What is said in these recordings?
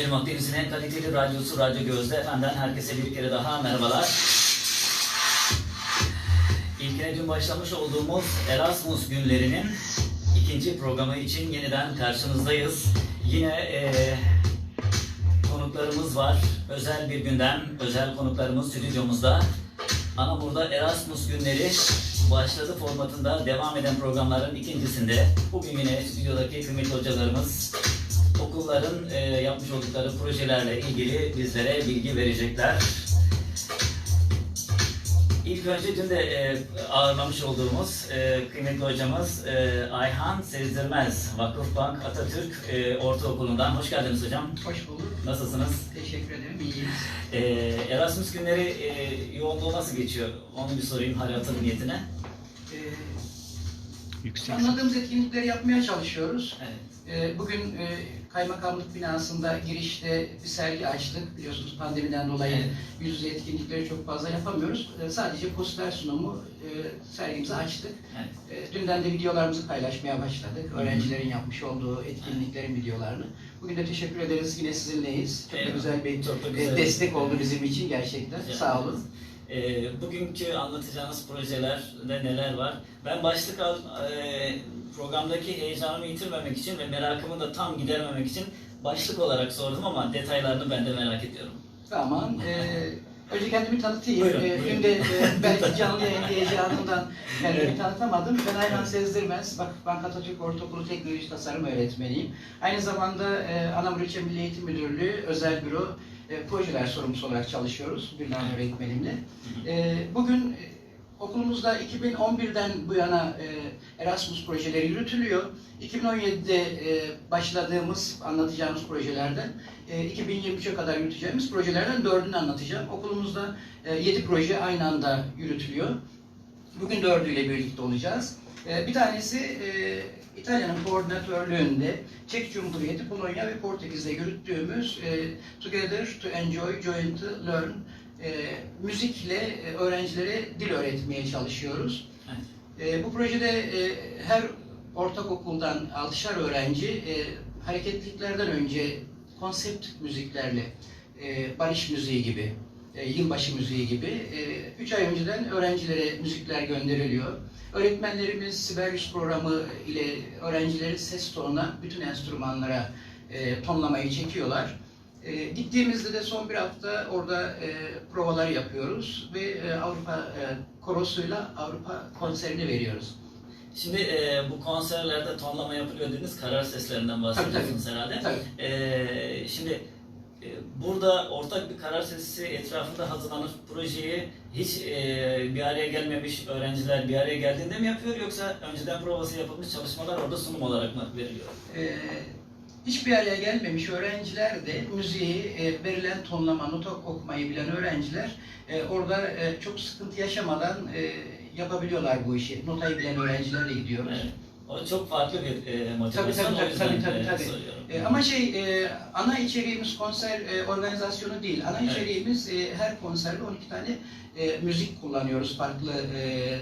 Efendim Akdeniz'in en kaliteli radyosu Radyo Gözde Efendi'den herkese bir kere daha merhabalar. İlkine dün başlamış olduğumuz Erasmus günlerinin ikinci programı için yeniden karşınızdayız. Yine eee, konuklarımız var. Özel bir gündem, özel konuklarımız stüdyomuzda. Anamur'da Erasmus günleri başladı formatında devam eden programların ikincisinde. Bugün yine stüdyodaki kıymetli hocalarımız okulların e, yapmış oldukları projelerle ilgili bizlere bilgi verecekler. İlk önce dün de e, ağırlamış olduğumuz e, kıymetli hocamız e, Ayhan Sezdirmez, Vakıfbank Atatürk e, Ortaokulu'ndan. Hoş geldiniz hocam. Hoş bulduk. Nasılsınız? Teşekkür ederim. İyiyiz. E, Erasmus günleri e, yoğunluğu nasıl geçiyor? Onu bir sorayım hali hatırı niyetine. Ee, Yüksek. anladığımız etkinlikleri yapmaya çalışıyoruz. Evet. Ee, bugün e, kaymakamlık binasında girişte bir sergi açtık. Biliyorsunuz pandemiden dolayı Evet. yüz yüze etkinlikleri çok fazla yapamıyoruz. Ee, sadece poster sunumu e, sergimizi açtık. Evet. E, dünden de videolarımızı paylaşmaya başladık. Öğrencilerin yapmış olduğu etkinliklerin videolarını. Bugün de teşekkür ederiz. Yine sizinleyiz. Çok da Eyvallah. güzel bir Çok da e, güzel. destek oldu bizim için gerçekten. Rica Sağ olun. E, bugünkü anlatacağınız projelerde neler var? Ben başlık al, e, programdaki heyecanımı yitirmemek için ve merakımı da tam gidermemek için başlık olarak sordum ama detaylarını ben de merak ediyorum. Tamam. Ee, önce kendimi tanıtayım. Buyurun, Ee, buyurun. de e, belki canlı yayın heyecanından kendimi tanıtamadım. Ben Ayhan Sezdirmez, Vakıfbank Atatürk Ortaokulu Teknoloji Tasarım Öğretmeniyim. Aynı zamanda e, Anamur İlçe Milli Eğitim Müdürlüğü Özel Büro e, Projeler Sorumlusu olarak çalışıyoruz Gülhan öğretmenimle. E, bugün e, okulumuzda 2011'den bu yana e, Erasmus projeleri yürütülüyor. 2017'de e, başladığımız, anlatacağımız projelerden e, 2023'e kadar yürüteceğimiz projelerden dördünü anlatacağım. Okulumuzda e, 7 proje aynı anda yürütülüyor. Bugün dördüyle birlikte olacağız. E, bir tanesi e, İtalya'nın koordinatörlüğünde Çek Cumhuriyeti, Polonya ve Portekiz'de yürüttüğümüz e, Together to Enjoy, Join to Learn e, müzikle e, öğrencilere dil öğretmeye çalışıyoruz. E, bu projede e, her ortaokuldan altışar öğrenci e, hareketliliklerden önce konsept müziklerle, e, barış müziği gibi, e, yılbaşı müziği gibi e, üç ay önceden öğrencilere müzikler gönderiliyor. Öğretmenlerimiz Sibelius programı ile öğrencileri ses tonuna, bütün enstrümanlara e, tonlamayı çekiyorlar. E, gittiğimizde de son bir hafta orada e, provaları yapıyoruz ve e, Avrupa e, korosuyla Avrupa konserini veriyoruz. Şimdi e, bu konserlerde tonlama yapılıyor dediniz, karar seslerinden bahsediyorsunuz herhalde. Tabii. E, şimdi burada ortak bir karar sesi etrafında hazırlanır projeyi hiç e, bir araya gelmemiş öğrenciler bir araya geldiğinde mi yapıyor yoksa önceden provası yapılmış çalışmalar orada sunum olarak mı veriliyor? Ee, hiçbir araya gelmemiş öğrenciler de müziği e, verilen tonlama, nota okumayı bilen öğrenciler e, orada e, çok sıkıntı yaşamadan e, yapabiliyorlar bu işi. Notayı bilen öğrencilerle gidiyoruz. Evet. O çok farklı bir e, motivasyon tabii tabii tabii tabii. e, tabii. E, ama şey e, ana içeriğimiz konser e, organizasyonu değil. Ana Evet. içeriğimiz e, her konserde 12 tane e, müzik kullanıyoruz farklı e,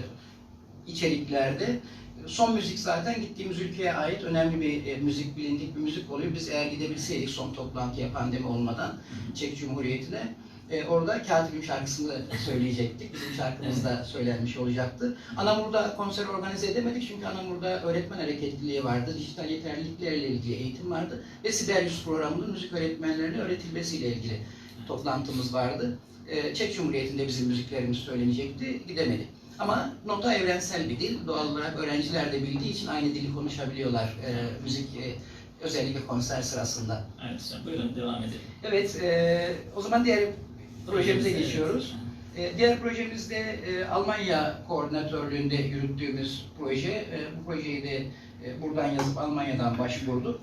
içeriklerde. Son müzik zaten gittiğimiz ülkeye ait önemli bir e, müzik, bilindik bir müzik oluyor. Biz eğer gidebilseydik son toplantıya pandemi olmadan Çek Cumhuriyeti'ne e, orada Katibim şarkısını söyleyecektik. Bizim şarkımız da söylenmiş olacaktı. Anamur'da konser organize edemedik çünkü Anamur'da öğretmen hareketliliği vardı. Dijital yeterliliklerle ilgili eğitim vardı. Ve Sibelius programının müzik öğretmenlerine öğretilmesiyle ilgili toplantımız vardı. E, Çek Cumhuriyeti'nde bizim müziklerimiz söylenecekti. Gidemedik. Ama nota evrensel bir dil. Doğal olarak öğrenciler de bildiği için aynı dili konuşabiliyorlar e, müzik e, özellikle konser sırasında. Evet, buyurun devam edelim. Evet, e, o zaman diğer projemize geçiyoruz. E, diğer projemizde e, Almanya koordinatörlüğünde yürüttüğümüz proje. E, bu projeyi de e, buradan yazıp Almanya'dan başvurduk.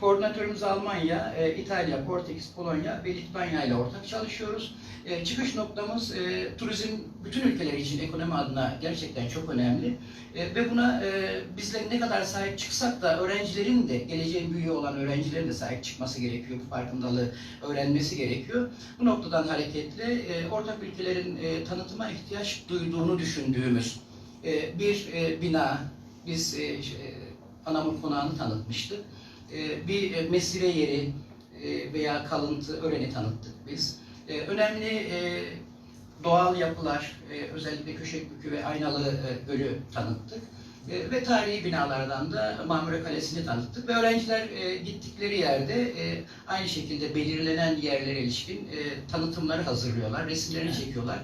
Koordinatörümüz Almanya, e, İtalya, Portekiz, Polonya ve Litvanya ile ortak çalışıyoruz. E, çıkış noktamız e, turizm bütün ülkeler için ekonomi adına gerçekten çok önemli. E, ve buna e, bizler ne kadar sahip çıksak da öğrencilerin de, geleceğin büyüğü olan öğrencilerin de sahip çıkması gerekiyor. Bu farkındalığı öğrenmesi gerekiyor. Bu noktadan hareketle e, ortak ülkelerin e, tanıtıma ihtiyaç duyduğunu düşündüğümüz e, bir e, bina, biz e, e, Anamur Konağı'nı tanıtmıştık. E, bir e, mesire yeri, e, veya kalıntı öreni tanıttık biz. E, önemli e, doğal yapılar, e, özellikle Köşekbükü ve Aynalı e, Gölü tanıttık. E, ve tarihi binalardan da Marmara Kalesi'ni tanıttık. Ve öğrenciler e, gittikleri yerde aynı şekilde belirlenen yerlere ilişkin tanıtımları hazırlıyorlar, resimlerini çekiyorlar.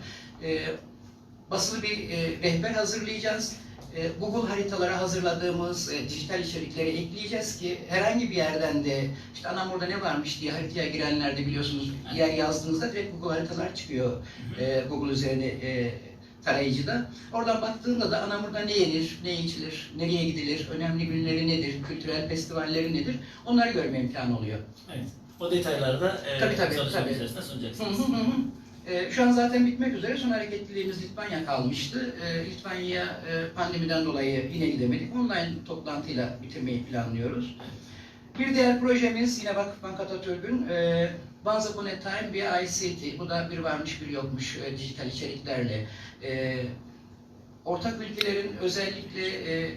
Basılı bir e, rehber hazırlayacağız. E, Google haritalara hazırladığımız e, dijital içerikleri ekleyeceğiz ki herhangi bir yerden de işte Anamur'da ne varmış diye haritaya girenler de biliyorsunuz yer yazdığınızda direkt Google haritalar çıkıyor e, Google üzerine tarayıcıda. Oradan baktığında da Anamur'da ne yenir, ne içilir, nereye gidilir, önemli günleri nedir, kültürel festivalleri nedir onları görme imkanı oluyor. Evet. O detayları da e, Tabii, tabii, tabii. içerisinde sunacaksınız. hı hı hı. Ee, şu an zaten bitmek üzere. Son hareketliliğimiz Litvanya kalmıştı. Ee, e, pandemiden dolayı yine gidemedik. Online toplantıyla bitirmeyi planlıyoruz. Bir diğer projemiz yine Vakıfbank Atatürk'ün e, Once Upon a Time bir ICT. Bu da bir varmış bir yokmuş e, dijital içeriklerle. E, ortak ülkelerin özellikle e,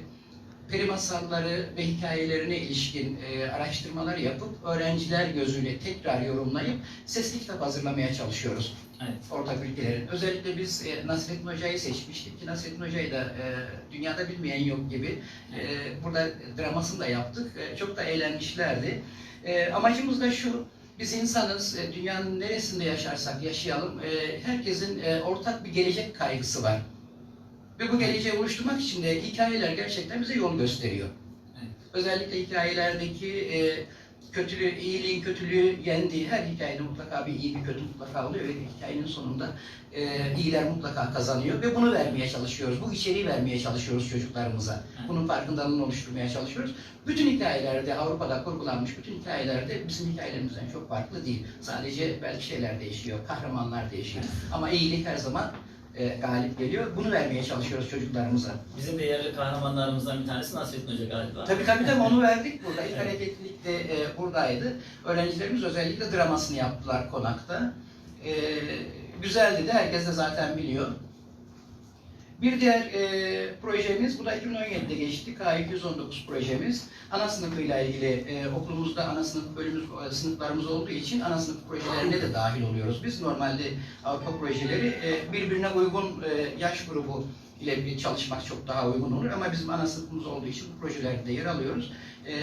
peri masalları ve hikayelerine ilişkin e, araştırmalar yapıp öğrenciler gözüyle tekrar yorumlayıp sesli kitap hazırlamaya çalışıyoruz Evet. ortak ülkelerin. Özellikle biz e, Nasrettin Hoca'yı seçmiştik ki Nasrettin Hoca'yı da e, dünyada bilmeyen yok gibi e, burada dramasını da yaptık. E, çok da eğlenmişlerdi. E, amacımız da şu, biz insanız, e, dünyanın neresinde yaşarsak yaşayalım, e, herkesin e, ortak bir gelecek kaygısı var. Ve bu geleceği oluşturmak için de hikayeler gerçekten bize yol gösteriyor. Evet. Özellikle hikayelerdeki e, kötülüğü, iyiliğin kötülüğü yendiği her hikayede mutlaka bir iyi bir kötü mutlaka oluyor ve hikayenin sonunda e, iyiler mutlaka kazanıyor ve bunu vermeye çalışıyoruz. Bu içeriği vermeye çalışıyoruz çocuklarımıza. Bunun farkındalığını oluşturmaya çalışıyoruz. Bütün hikayelerde, Avrupa'da kurgulanmış bütün hikayelerde bizim hikayelerimizden çok farklı değil. Sadece belki şeyler değişiyor, kahramanlar değişiyor. Ama iyilik her zaman e, galip geliyor. Bunu vermeye çalışıyoruz çocuklarımıza. Bizim de yerli kahramanlarımızdan bir tanesi Nasrettin Hoca galiba. Tabii tabii tabii onu verdik burada. İlk hareketlilik de e, buradaydı. Öğrencilerimiz özellikle dramasını yaptılar konakta. E, güzeldi de herkes de zaten biliyor. Bir diğer e, projemiz, bu da 2017'de geçti. K219 projemiz. Ana sınıfıyla ilgili e, okulumuzda ana sınıf bölümümüz, e, sınıflarımız olduğu için ana sınıf projelerine de dahil oluyoruz. Biz normalde Avrupa projeleri e, birbirine uygun e, yaş grubu ile bir çalışmak çok daha uygun olur ama bizim ana sınıfımız olduğu için bu projelerde yer alıyoruz. E,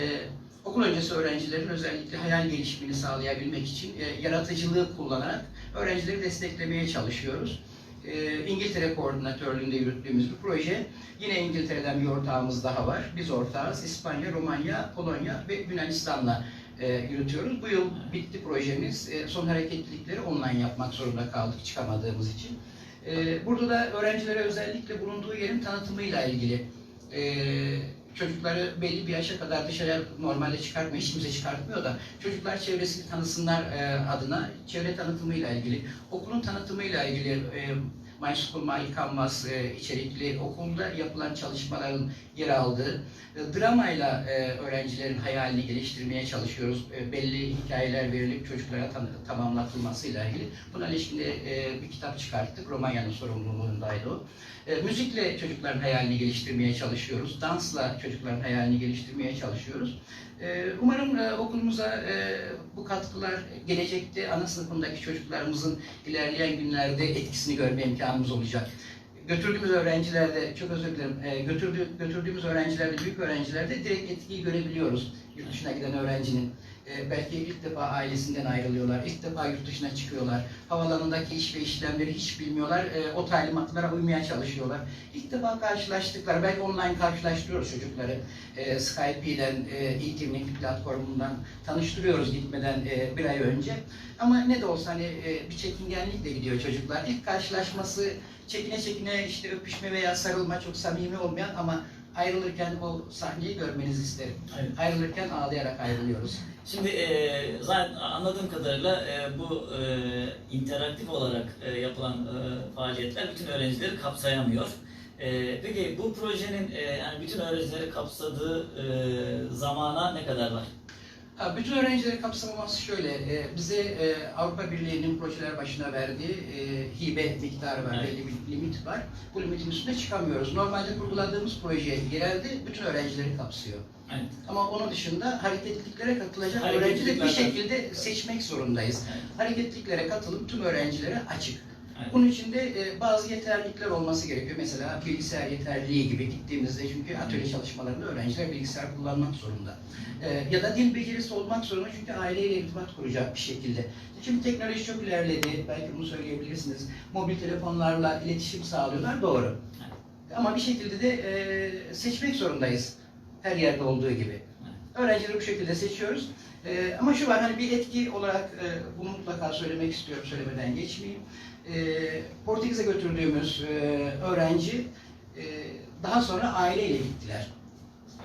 okul öncesi öğrencilerin özellikle hayal gelişimini sağlayabilmek için e, yaratıcılığı kullanarak öğrencileri desteklemeye çalışıyoruz. E, İngiltere koordinatörlüğünde yürüttüğümüz bir proje. Yine İngiltere'den bir ortağımız daha var. Biz ortağız. İspanya, Romanya, Polonya ve Yunanistan'la e, yürütüyoruz. Bu yıl bitti projemiz. E, son hareketlilikleri online yapmak zorunda kaldık çıkamadığımız için. E, burada da öğrencilere özellikle bulunduğu yerin tanıtımıyla ilgili e, çocukları belli bir yaşa kadar dışarıya normalde çıkartmıyor, kimse çıkartmıyor da çocuklar çevresini tanısınlar e, adına. Çevre tanıtımıyla ilgili, okulun tanıtımıyla ilgili e, My Canvas e, içerikli okulda yapılan çalışmaların yer aldığı e, dramayla e, öğrencilerin hayalini geliştirmeye çalışıyoruz. E, belli hikayeler verilip çocuklara tan- tamamlatılmasıyla ilgili. Buna ilişkin de e, bir kitap çıkarttık. Romanya'nın sorumluluğundaydı o. E, müzikle çocukların hayalini geliştirmeye çalışıyoruz. Dansla çocukların hayalini geliştirmeye çalışıyoruz. E, umarım e, okulumuza e, bu katkılar gelecekte ana sınıfındaki çocuklarımızın ilerleyen günlerde etkisini görme imkanımız olacak. Götürdüğümüz öğrencilerde, çok özür dilerim, e, götürdüğü, götürdüğümüz öğrencilerde, büyük öğrencilerde direkt etkiyi görebiliyoruz. Yurt dışına giden öğrencinin. E, belki ilk defa ailesinden ayrılıyorlar, ilk defa yurt dışına çıkıyorlar. Havalanındaki iş ve işlemleri hiç bilmiyorlar. E, o talimatlara uymaya çalışıyorlar. İlk defa karşılaştıkları, belki online karşılaştırıyoruz çocukları. E, Skype'den, e, e-teaming platformundan tanıştırıyoruz gitmeden e, bir ay önce. Ama ne de olsa hani e, bir çekingenlikle gidiyor çocuklar. İlk karşılaşması çekine çekine işte öpüşme veya sarılma çok samimi olmayan ama ayrılırken o sahneyi görmenizi isterim. Evet. Ayrılırken ağlayarak ayrılıyoruz. Şimdi e, zaten anladığım kadarıyla e, bu e, interaktif olarak e, yapılan e, faaliyetler bütün öğrencileri kapsayamıyor. E, peki bu projenin e, yani bütün öğrencileri kapsadığı e, zamana ne kadar var? Bütün öğrencileri kapsamaması şöyle, e, bize e, Avrupa Birliği'nin projeler başına verdiği e, hibe miktarı var, Evet. bir limit var. Bu limitin üstüne çıkamıyoruz. Normalde kurguladığımız proje genelde bütün öğrencileri kapsıyor. Evet. Ama onun dışında hareketliliklere katılacak öğrencileri bir şekilde seçmek zorundayız. Evet. Hareketliliklere katılım tüm öğrencilere açık. Bunun için de e, bazı yeterlilikler olması gerekiyor. Mesela bilgisayar yeterliliği gibi gittiğimizde çünkü atölye çalışmalarında öğrenciler bilgisayar kullanmak zorunda. E, ya da dil becerisi olmak zorunda çünkü aileyle irtibat kuracak bir şekilde. Şimdi teknoloji çok ilerledi. Belki bunu söyleyebilirsiniz. Mobil telefonlarla iletişim sağlıyorlar. Doğru. Ama bir şekilde de e, seçmek zorundayız. Her yerde olduğu gibi. Öğrencileri bu şekilde seçiyoruz. E, ama şu var hani bir etki olarak e, bunu mutlaka söylemek istiyorum söylemeden geçmeyeyim. E, Portekiz'e götürdüğümüz e, öğrenci e, daha sonra aileyle gittiler.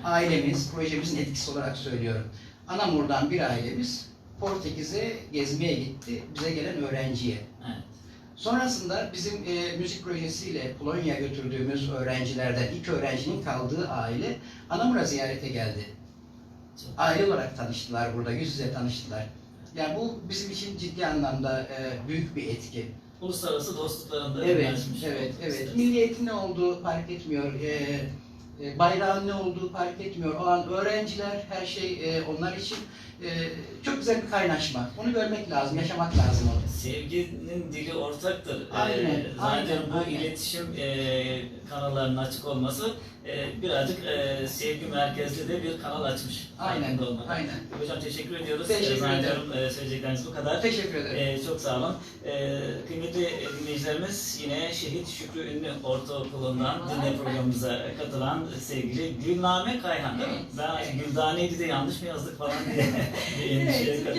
Ailemiz, projemizin etkisi olarak söylüyorum. Anamur'dan bir ailemiz Portekiz'e gezmeye gitti, bize gelen öğrenciye. Evet. Sonrasında bizim e, müzik projesiyle Polonya götürdüğümüz öğrencilerden ilk öğrencinin kaldığı aile Anamur'a ziyarete geldi. Aile olarak tanıştılar burada, yüz yüze tanıştılar. Yani bu bizim için ciddi anlamda e, büyük bir etki. Uluslararası dostlukların da Evet, evet, evet. istersen. Milliyetin ne olduğu fark etmiyor. E, e, bayrağın ne olduğu fark etmiyor. O an öğrenciler, her şey e, onlar için e, çok güzel bir kaynaşma. Onu görmek lazım, yaşamak lazım onu. Sevginin dili ortaktır. Aynen, Ee, zaten aynen, bu aynen. iletişim e, kanallarının açık olması e, birazcık e, sevgi merkezli de bir kanal açmış. Aynen, olmadan. aynen. Hocam teşekkür ediyoruz. Teşekkür Ee, ederim. Zannediyorum e, söyleyecekleriniz bu kadar. Teşekkür ederim. Ee, çok sağ olun. Ee, kıymetli dinleyicilerimiz yine Şehit Şükrü Ünlü Ortaokulu'ndan dinle programımıza katılan sevgili Gülname Kayhan değil mi? Evet, Ben evet. Güldane'ydi de yanlış mı yazdık falan diye endişeye Evet,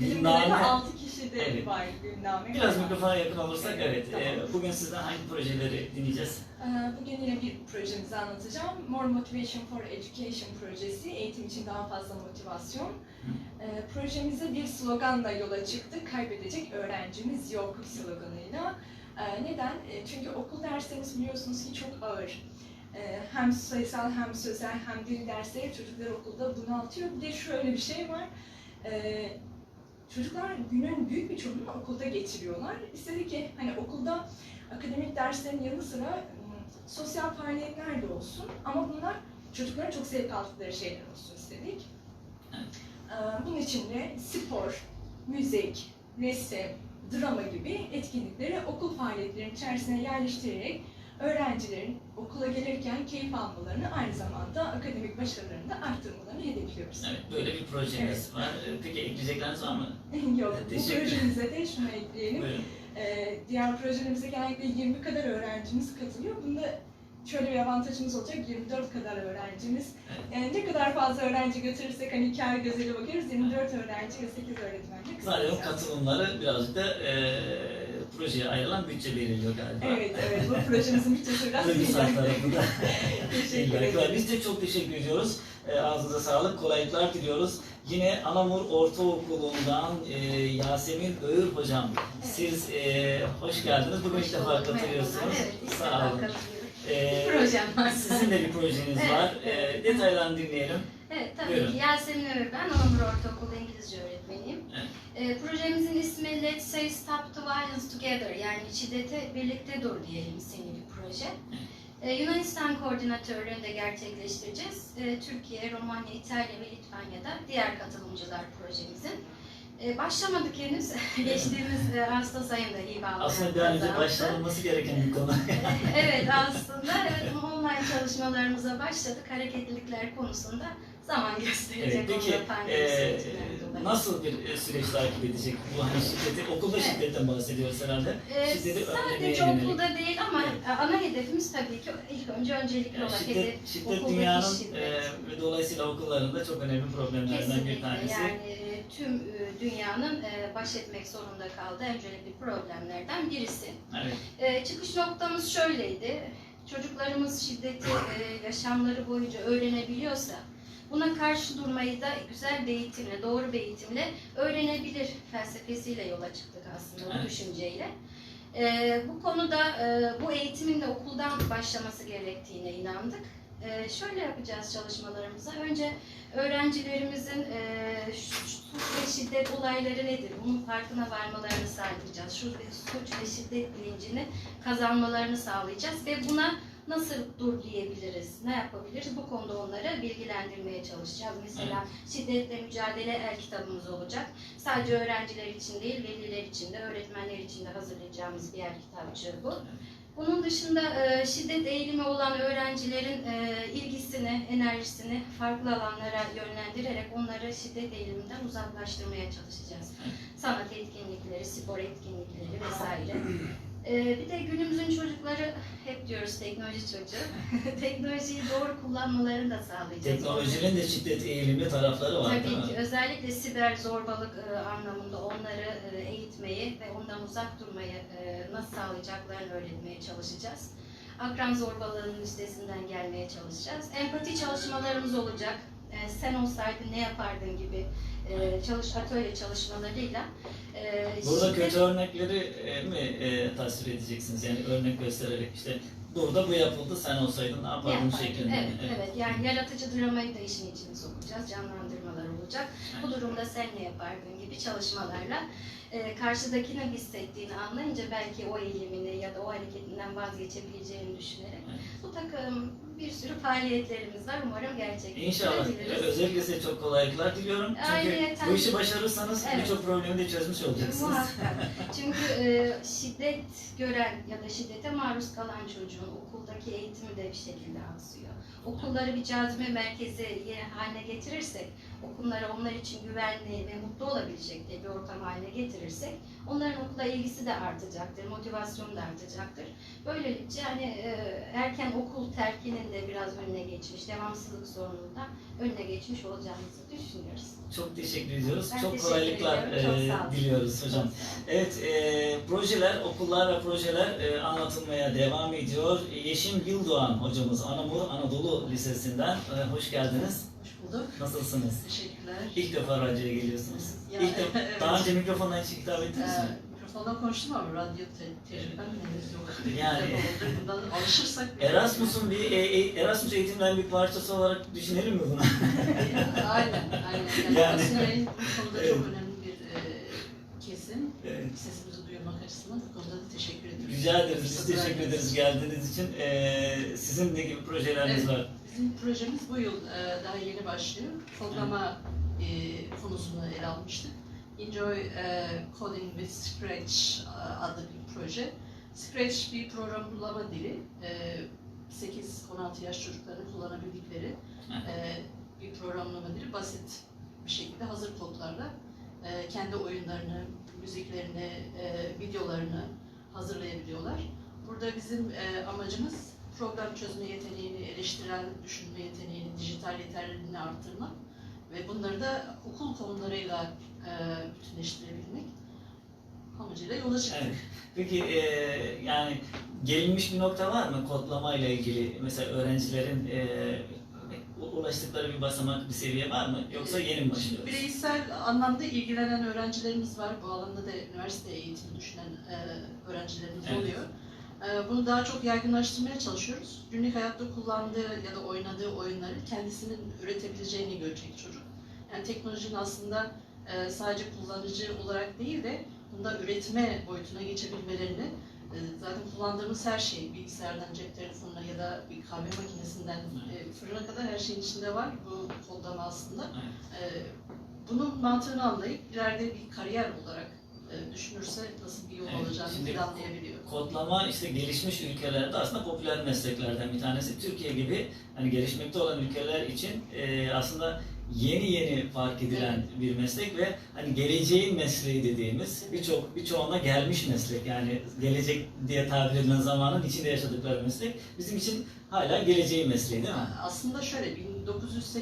Gülname. bilimi 6 kişi de Evet. var Gülname. Biraz mikrofona yakın olursak evet. Evet, Ee, tamam. bugün sizden hangi projeleri dinleyeceğiz? Ee, Bugün yine bir projemizi anlatacağım. More Motivation for Education projesi, eğitim için daha fazla motivasyon. Ee, Projemize bir sloganla yola çıktık. Kaybedecek öğrencimiz yok sloganıyla. Ee, Neden? Çünkü okul derslerimiz biliyorsunuz ki çok ağır. Hem sayısal hem sözel hem dil dersleri çocuklar okulda bunaltıyor. Bir de şöyle bir şey var. Çocuklar günün büyük bir çoğunluğunu okulda geçiriyorlar. İstedik ki hani okulda akademik derslerin yanı sıra sosyal faaliyetler de olsun ama bunlar çocukların çok zevk aldıkları şeyler olsun istedik. Evet. Ee, Bunun için de spor, müzik, resim, drama gibi etkinlikleri okul faaliyetlerinin içerisine yerleştirerek öğrencilerin okula gelirken keyif almalarını aynı zamanda akademik başarılarını da arttırmalarını hedefliyoruz. Evet, böyle bir projemiz var. Ee, Peki ekleyecekleriniz var mı? Yok, bu projemize de şunu ekleyelim. Buyurun. Ee, diğer projelerimize genellikle 20 kadar öğrencimiz katılıyor. Bunda şöyle bir avantajımız olacak, 24 kadar öğrencimiz. Yani ne kadar fazla öğrenci götürürsek hani kar gözüyle bakıyoruz, 24 öğrenci ve 8 öğretmenle Zaten kısacağız. katılımları birazcık da e, projeye ayrılan bütçe belirliyor galiba. Evet, evet. Bu projemizin bütçesi biraz Duygusal tarafında. Teşekkür var. ederim. Biz de çok teşekkür ediyoruz. E, ağzınıza sağlık, kolaylıklar diliyoruz. Yine Anamur Ortaokulu'ndan e, Yasemin Öğür Hocam. Siz e, hoş geldiniz. Bugün ilk defa katılıyorsunuz. Evet, ilk defa Sağ olun. katılıyorum. E, projem var. Sizin de bir projeniz Evet, var. evet. Detaylarını dinleyelim. Evet, tabii Buyurun. ki. Yasemin Ömür ben, Anamur Ortaokulu İngilizce öğretmeniyim. Evet. Ee, projemizin ismi Let's Say Stop to Violence Together, yani şiddete birlikte dur diyelim isimli bir proje. Ee, Yunanistan koordinatörlüğünde gerçekleştireceğiz. Ee, Türkiye, Romanya, İtalya ve Litvanya'da diğer katılımcılar projemizin. Ee, başlamadık henüz. Geçtiğimiz e, Ağustos ayında iyi bağlı. Aslında bir an önce başlanılması gereken bir konu. evet aslında evet online çalışmalarımıza başladık. Hareketlilikler konusunda zaman gösterecek. Evet, peki e. nasıl bir e, süreç takip edecek bu hani şiddeti? Okulda Evet. şiddetten bahsediyoruz herhalde. Ee, şiddeti sadece yönelik. okulda değil ama Evet. e, ana hedefimiz tabii ki ilk önce öncelikli Yani olarak şiddet, hedef şiddet dünyanın şiddet. e, ve dolayısıyla okullarında çok önemli problemlerden bir Kesinlikle tanesi. yani e, tüm dünyanın baş etmek zorunda kaldığı öncelikli problemlerden birisi. Evet. Çıkış noktamız şöyleydi. Çocuklarımız şiddeti yaşamları boyunca öğrenebiliyorsa buna karşı durmayı da güzel bir eğitimle, doğru bir eğitimle öğrenebilir felsefesiyle yola çıktık aslında Evet. bu düşünceyle. E, bu konuda e, bu eğitimin de okuldan başlaması gerektiğine inandık. E, şöyle yapacağız çalışmalarımızı. Önce öğrencilerimizin e, suç ve şiddet olayları nedir? Bunun farkına varmalarını sağlayacağız. Şu suç ve şiddet bilincini kazanmalarını sağlayacağız ve buna nasıl dur diyebiliriz, ne yapabiliriz bu konuda onları bilgilendirmeye çalışacağız. Mesela şiddetle mücadele el kitabımız olacak. Sadece öğrenciler için değil, veliler için de, öğretmenler için de hazırlayacağımız bir el kitapçığı bu. Bunun dışında e, şiddet eğilimi olan öğrencilerin e, ilgisini, enerjisini farklı alanlara yönlendirerek onları şiddet eğiliminden uzaklaştırmaya çalışacağız. Sanat etkinlikleri, spor etkinlikleri vesaire. E, bir de günümüzün çocukları hep diyoruz teknoloji çocuğu. Teknolojiyi doğru kullanmalarını da sağlayacağız. Teknolojinin de şiddet eğilimli tarafları var Tabii ki özellikle siber zorbalık e, anlamında onları e, eğitmeyi ve ondan uzak durmayı e, nasıl sağlayacaklarını öğretmeye çalışacağız. Akran zorbalığının üstesinden gelmeye çalışacağız. Empati çalışmalarımız olacak. E, sen olsaydın ne yapardın gibi e, çalış atölye çalışmalarıyla. e, Burada şiddet- kötü örnekleri e, mi e, tasvir edeceksiniz? Yani örnek göstererek işte burada bu yapıldı sen olsaydın ne yapardın şeklinde. Evet, evet. Yani yaratıcı dramayı da işin içine sokacağız. Canlandırmalar olacak. Bu durumda sen ne yapardın gibi çalışmalarla e, karşıdakinin hissettiğini anlayınca belki o eğilimini ya da o hareketinden vazgeçebileceğini düşünerek bu takım bir sürü faaliyetlerimiz var. Umarım İnşallah. gerçekleştirebiliriz. Özellikle size çok kolaylıklar diliyorum. Çünkü Ayrıyeten- bu işi başarırsanız Evet. birçok problemi de çözmüş olacaksınız. Muhakkak. Çünkü e, şiddet gören ya da şiddete maruz kalan çocuğun okuldaki eğitimi de bir şekilde aksıyor. Okulları bir cazibe merkezi ye- haline getirirsek, okulları onlar için güvenli ve mutlu olabilecekleri bir ortam haline getirirsek, onların okula ilgisi de artacaktır, motivasyonu da artacaktır. Böylelikle hani e, erken okul terkinin de biraz önüne geçmiş, devamsızlık sorunundan önüne geçmiş olacağımızı düşünüyoruz. Çok teşekkür ediyoruz. Ben çok teşekkür kolaylıklar ediyorum. Çok e, olun. diliyoruz hocam. Çok. Evet, e, projeler, okullar ve projeler e, anlatılmaya devam ediyor. Yeşim Yıldoğan hocamız Anamur Anadolu Lisesi'nden. E, hoş geldiniz. Hoş bulduk. Nasılsınız? Teşekkürler. İlk defa radyoya geliyorsunuz. Ya, İlk defa, evet. daha önce mikrofondan hiç hitap ettiniz mi? Ee, mikrofonda konuştum ama radyo te- tecrübem henüz yok. Yani-. Bundan alışırsak... Erasmus'un bir e, e, Erasmus eğitimden bir parçası olarak düşünelim mi bunu? aynen, aynen. Yani, Yani- aslında bu konuda Evet. çok önemli bir e, kesim. Evet. Duyurmak açısından bu konuda da teşekkür ederim. Rica ederiz. Biz teşekkür ederiz geldiğiniz için. E, sizin ne gibi projeleriniz Evet. var? Bizim projemiz bu yıl e, daha yeni başlıyor. Kodlama e, konusunu ele almıştık. Enjoy e, Coding with Scratch e, adlı bir proje. Scratch bir programlama dili. E, 8-16 yaş çocukların kullanabildikleri e, bir programlama dili. Basit bir şekilde hazır kodlarla e, kendi oyunlarını, müziklerini, e, videolarını hazırlayabiliyorlar. Burada bizim e, amacımız program çözme yeteneğini, eleştirel düşünme yeteneğini, dijital yeterliliğini arttırmak ve bunları da okul konularıyla e, bütünleştirebilmek amacıyla yola çıktık. Evet. Peki e, yani gelinmiş bir nokta var mı kodlama ile ilgili? Mesela öğrencilerin e, ulaştıkları bir basamak, bir seviye var mı? Yoksa yeni mi başlıyoruz? Bireysel anlamda ilgilenen öğrencilerimiz var. Bu alanda da üniversite eğitimi düşünen e, öğrencilerimiz Evet. oluyor. E, bunu daha çok yaygınlaştırmaya çalışıyoruz. Günlük hayatta kullandığı ya da oynadığı oyunları kendisinin üretebileceğini görecek çocuk. Yani teknolojinin aslında e, sadece kullanıcı olarak değil de bunda üretme boyutuna geçebilmelerini zaten kullandığımız her şey bilgisayardan cep telefonuna ya da bir kahve makinesinden e, fırına kadar her şeyin içinde var bu kodlama aslında. E, bunun mantığını anlayıp ileride bir kariyer olarak e, düşünürse nasıl bir yol Evet, alacağını şimdi- planlayabiliyor. Kodlama işte gelişmiş ülkelerde aslında popüler mesleklerden bir tanesi. Türkiye gibi hani gelişmekte olan ülkeler için e, aslında yeni yeni fark edilen bir meslek ve hani geleceğin mesleği dediğimiz birçok birçoğuna gelmiş meslek yani gelecek diye tabir edilen zamanın içinde yaşadıkları meslek bizim için hala geleceğin mesleği değil mi? Aslında şöyle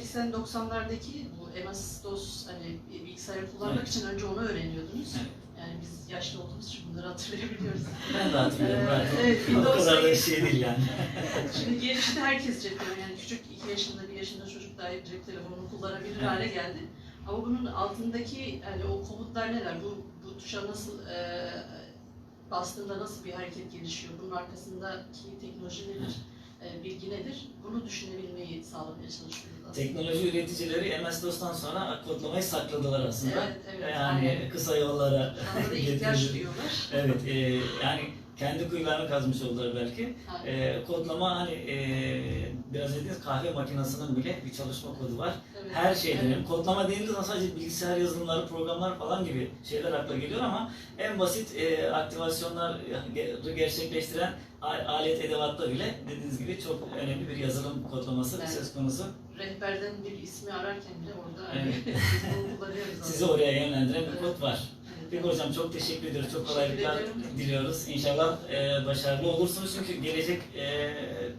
1980-90'lardaki bu MS-DOS hani bilgisayarı kullanmak Evet. için önce onu öğreniyordunuz. Evet. Yani biz yaşlı olduğumuz için bunları hatırlayabiliyoruz. Ben de hatırlıyorum. Ee, evet, o kadar da şey değil yani. Şimdi gelişti herkes cep telefonu yani küçük 2 yaşında 1 yaşında çocuk dahi cep telefonunu kullanabilir Evet. hale geldi. Ama bunun altındaki yani o komutlar neler? Bu, bu tuşa nasıl e, bastığında nasıl bir hareket gelişiyor? Bunun arkasındaki teknoloji nedir? E, bilgi nedir? Bunu düşünebilmeyi sağlamaya çalışıyoruz aslında. Teknoloji üreticileri MS-DOS'tan sonra kodlamayı sakladılar aslında. Evet, evet. Yani aynen. kısa yollara Şu anda da ihtiyaç getirdi. duyuyorlar. Evet, e, yani kendi kuyularını kazmış oldular belki. E, kodlama hani e, biraz dediğiniz kahve makinesinin bile bir çalışma kodu var. Evet. Her şeyden. Evet. kodlama deyince sadece bilgisayar yazılımları, programlar falan gibi şeyler akla geliyor ama en basit e, aktivasyonlar ge- gerçekleştiren alet edevatta bile dediğiniz gibi çok önemli bir yazılım kodlaması Evet. söz konusu. Rehberden bir ismi ararken bile orada hani Evet. kullanıyoruz. Sizi oraya yönlendiren bir kod var. Peki hocam çok teşekkür ediyoruz. Çok kolaylıklar diliyoruz. İnşallah e, başarılı olursunuz çünkü gelecek e,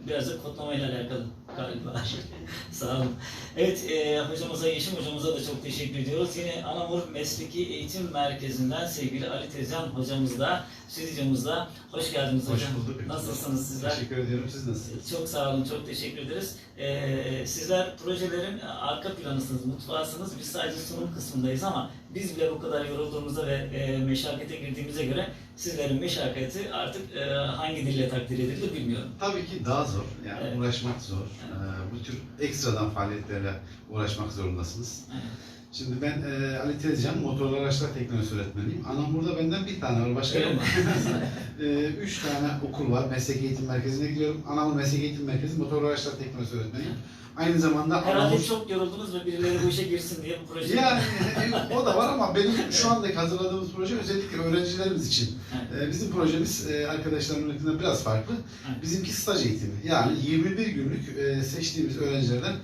birazcık kodlamayla alakalı galiba. Sağ olun. Evet, e, hocamıza, Yeşim hocamıza da çok teşekkür ediyoruz. Yine Anamur Mesleki Eğitim Merkezi'nden sevgili Ali Tezcan hocamız da, stüdyomuzda. Hoş geldiniz Hoş hocam. bulduk. Nasılsınız sizler? Teşekkür ediyorum. Siz nasılsınız? Çok sağ olun, çok teşekkür ederiz. Ee, sizler projelerin arka planısınız, mutfağısınız. Biz sadece sunum kısmındayız ama biz bile bu kadar yorulduğumuzda ve e, meşakkate girdiğimize göre sizlerin meşakkati artık e, hangi dille takdir edilir bilmiyorum. Tabii ki daha zor. Yani Evet. uğraşmak zor. Ee, bu tür ekstradan faaliyetlerle uğraşmak zorundasınız. Evet. Şimdi ben e, Ali Tezcan, motorlu araçlar teknolojisi öğretmeniyim. Anamur'da benden bir tane var, başka yok. e, üç tane okul var. Meslek Eğitim Merkezi'ne gidiyorum. Anamur Meslek Eğitim Merkezi, motorlu araçlar teknolojisi öğretmeniyim. Aynı zamanda Herhalde Anamur... çok yoruldunuz ve birileri bu işe girsin diye bu proje. Yani o da var ama benim şu andaki hazırladığımız proje özellikle öğrencilerimiz için. Ee, Bizim projemiz e, arkadaşların yönetiminden biraz farklı. Bizimki staj eğitimi. Yani 21 günlük e, seçtiğimiz öğrencilerden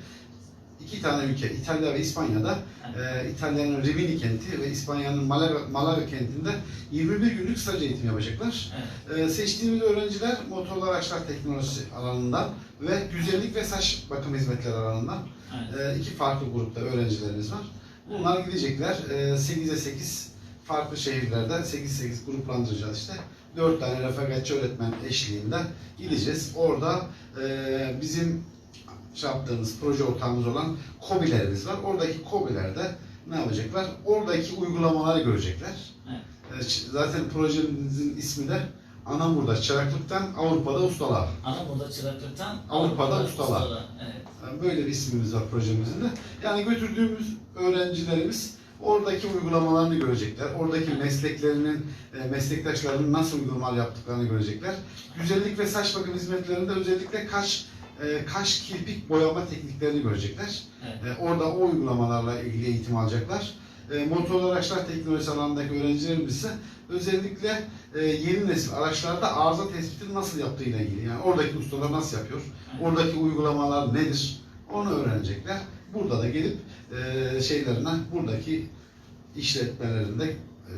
iki tane ülke, İtalya ve İspanya'da, e, İtalya'nın Rimini kenti ve İspanya'nın Malaga, Malaga kentinde 21 günlük staj eğitimi yapacaklar. Evet. E, Seçtiğimiz öğrenciler motorlu araçlar teknolojisi alanından ve güzellik ve saç bakım hizmetleri alanından Evet. e, iki farklı grupta öğrencilerimiz var. Bunlar gidecekler. E, 8'e 8 farklı şehirlerde 8-8 gruplandıracağız işte. 4 tane refakatçi öğretmen eşliğinde gideceğiz. Orada e, bizim şey yaptığımız proje ortağımız olan KOBİ'lerimiz var. Oradaki KOBİ'lerde ne yapacaklar? Oradaki uygulamaları görecekler. Evet. E, ç- zaten projemizin ismi de Anamur'da çıraklıktan Avrupa'da ustalar. Ana burada çıraklıktan Avrupa'da ustalar. Evet. Yani Böyle bir ismimiz var projemizin de. Yani götürdüğümüz öğrencilerimiz oradaki uygulamalarını görecekler. Oradaki mesleklerinin, e, meslektaşlarının nasıl uygulamalar yaptıklarını görecekler. Güzellik ve saç bakım hizmetlerinde özellikle kaş, e, kaş kirpik boyama tekniklerini görecekler. Evet. E, Orada o uygulamalarla ilgili eğitim alacaklar. E, Motorlu araçlar teknolojisi alanındaki öğrencilerimiz ise özellikle e, yeni nesil araçlarda arıza tespitini nasıl yaptığıyla ilgili. Yani oradaki ustalar nasıl yapıyor, oradaki uygulamalar nedir onu öğrenecekler. Burada da gelip e, şeylerine, buradaki işletmelerinde,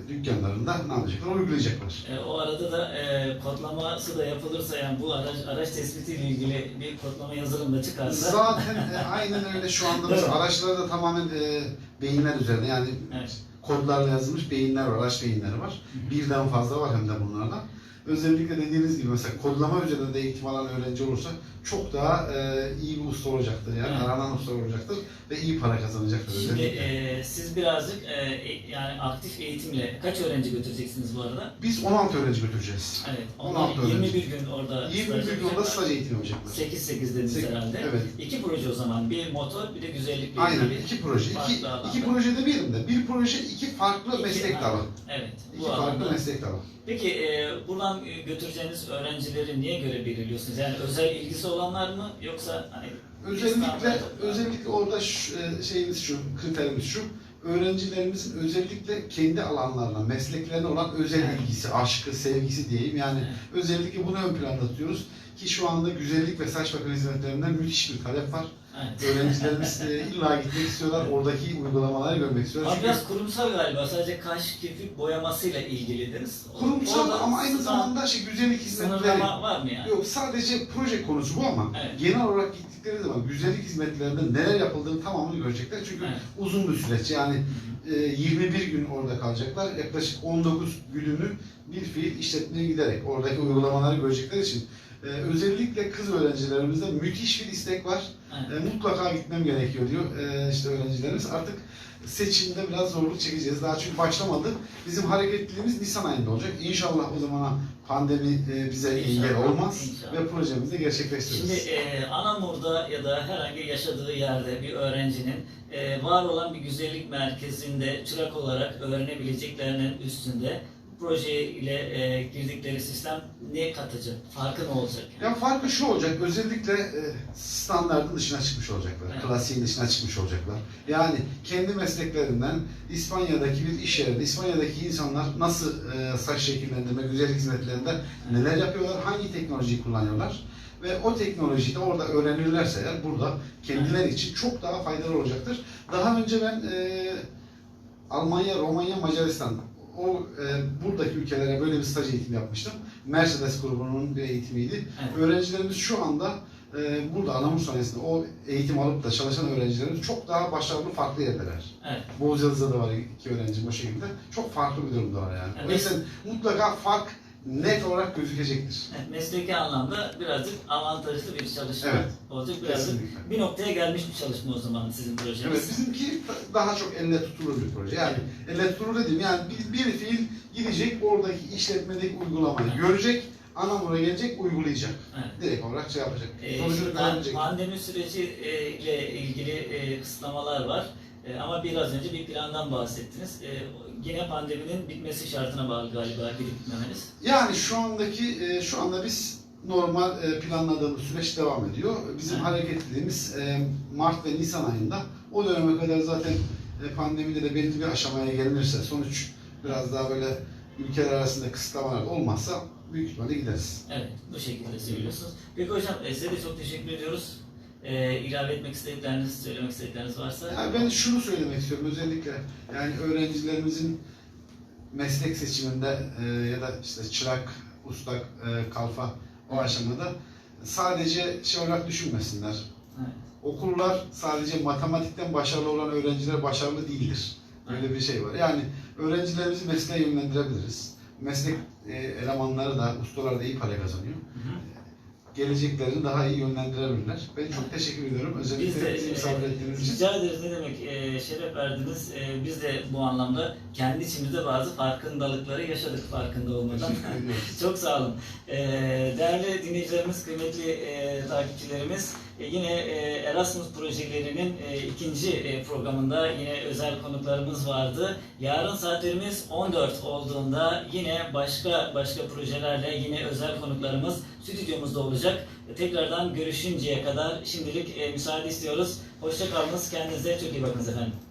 dükkanlarında ne yapacaklar? Uygulayacaklar. E, o arada da e, kodlaması da yapılırsa yani bu araç, araç tespitiyle ilgili bir kodlama yazılım da çıkarsa Zaten e, aynen öyle şu anda biz araçlarda tamamen e, beyinler üzerine yani evet. kodlarla yazılmış beyinler var, araç beyinleri var. Birden fazla var hem de bunlardan. Özellikle dediğiniz gibi mesela kodlama üzerinde de alan öğrenci olursa çok daha e, iyi bir usta olacaktır. Yani Evet. aranan usta olacaktır ve iyi para kazanacaktır Şimdi özellikle. e, siz birazcık e, e, yani aktif eğitimle kaç öğrenci götüreceksiniz bu arada? Biz 16 öğrenci götüreceğiz. Evet. 16 Onlar 21 öğrenci. gün orada 21 gün orada staj eğitimi yapacaklar. 8-8 dediniz Sekiz, herhalde. evet. İki proje o zaman. Bir motor bir de güzellikle Aynen ilgili. iki proje. İki, iki proje demeyelim de bir proje iki farklı İki- meslek dalı. Evet. İki farklı alanda. meslek dalı. Peki e, buradan götüreceğiniz öğrencileri niye göre belirliyorsunuz? Yani özel ilgisi olanlar mı yoksa hani Özellikle özellikle orada şu, e, şeyimiz şu, kriterimiz şu. Öğrencilerimizin özellikle kendi alanlarına, mesleklerine olan özel ilgisi, aşkı, sevgisi diyeyim. Yani özellikle bunu ön planda tutuyoruz. Ki şu anda güzellik ve saç bakım hizmetlerinden müthiş bir talep var. Evet. Öğrencilerimiz e, illa gitmek istiyorlar, oradaki uygulamaları görmek istiyorlar. Ama Çünkü biraz kurumsal galiba. Sadece kaş, kirpik boyamasıyla ilgilidiniz. kurumsal Orada ama aynı sınır- zamanda şey güzellik hizmetleri. Sınırlama var mı yani? Yok sadece proje konusu bu ama Evet. genel olarak gittikleri zaman güzellik hizmetlerinde neler yapıldığını tamamını görecekler. Çünkü Evet. uzun bir süreç yani e, 21 gün orada kalacaklar. Yaklaşık 19 gününü bir fiil işletmeye giderek oradaki uygulamaları görecekler için e, özellikle kız öğrencilerimizde müthiş bir istek var. Evet. E, mutlaka gitmem gerekiyor diyor e, işte öğrencilerimiz. Artık seçimde biraz zorluk çekeceğiz. Daha çünkü başlamadı. Bizim hareketliliğimiz Nisan ayında olacak. İnşallah o zamana pandemi e, bize engel olmaz inşallah. ve projemizi gerçekleştiririz. Şimdi e, Anamur'da ya da herhangi yaşadığı yerde bir öğrencinin e, var olan bir güzellik merkezinde çırak olarak öğrenebileceklerinin üstünde proje ile e, girdikleri sistem ne katacak? Farkı ne olacak? Yani? Ya farkı şu olacak, özellikle e, standartın dışına çıkmış olacaklar, Evet. klasiğin dışına çıkmış olacaklar. Yani kendi mesleklerinden İspanya'daki bir iş yerinde, İspanya'daki insanlar nasıl e, saç şekillendirme, güzellik hizmetlerinde neler yapıyorlar, hangi teknolojiyi kullanıyorlar ve o teknolojiyi de orada öğrenirlerse eğer burada kendileri için çok daha faydalı olacaktır. Daha önce ben e, Almanya, Romanya, Macaristan o e, buradaki ülkelere böyle bir staj eğitimi yapmıştım. Mercedes grubunun bir eğitimiydi. Evet. Öğrencilerimiz şu anda e, burada Anamur sayesinde o eğitim alıp da çalışan öğrencilerimiz çok daha başarılı farklı yerdeler. Evet. Boğaziçi'de de var iki öğrencim o şekilde. Çok farklı bir durumdalar yani. Evet. O yüzden mutlaka fark net olarak gözükecektir. Evet, mesleki anlamda birazcık avantajlı bir çalışma Evet. olacak. Birazcık Kesinlikle. bir noktaya gelmiş bir çalışma o zaman sizin projeniz. Evet, bizimki daha çok elle tutulur bir proje. Yani elle tutulur dediğim yani bir, bir fiil gidecek oradaki işletmedeki uygulamayı görecek, Anamur'a gelecek, uygulayacak. Evet. Direkt olarak şey yapacak. Ee, Sonucunu görecek. pandemi süreci e, ile ilgili e, kısıtlamalar var. E, ama biraz önce bir plandan bahsettiniz. E, yine pandeminin bitmesi şartına bağlı galiba gidip gitmemeniz. Yani şu andaki e, şu anda biz normal e, planladığımız süreç devam ediyor. Bizim Evet. hareketliliğimiz e, Mart ve Nisan ayında. O döneme kadar zaten e, pandemide de belli bir aşamaya gelinirse sonuç biraz daha böyle ülkeler arasında kısıtlamalar olmazsa büyük ihtimalle gideriz. Evet, bu şekilde söylüyorsunuz. Peki hocam e, size de çok teşekkür ediyoruz. E, ilave etmek istedikleriniz, söylemek istedikleriniz varsa. Yani ben şunu söylemek istiyorum özellikle yani öğrencilerimizin meslek seçiminde e, ya da işte çırak, ustak, e, kalfa o aşamada sadece şey olarak düşünmesinler. Evet. Okullar sadece matematikten başarılı olan öğrenciler başarılı değildir. Böyle bir şey var. Yani öğrencilerimizi mesleğe yönlendirebiliriz. Meslek e, elemanları da, ustalar da iyi para kazanıyor. Hı hı. Geleceklerini daha iyi yönlendirebilirler. Ben çok teşekkür ediyorum. Özellikle bizi e, misafir ettiğiniz için. rica ederiz ne demek e, şeref verdiniz. E, biz de bu anlamda kendi içimizde bazı farkındalıkları yaşadık farkında olmadan. Çok sağ olun. Ee, değerli dinleyicilerimiz, kıymetli e, takipçilerimiz, e, yine e, Erasmus projelerinin e, ikinci e, programında yine özel konuklarımız vardı. Yarın saatlerimiz 14 olduğunda yine başka başka projelerle yine özel konuklarımız stüdyomuzda olacak. Tekrardan görüşünceye kadar şimdilik e, müsaade istiyoruz. Hoşça kalınız, kendinize çok iyi bakınız efendim.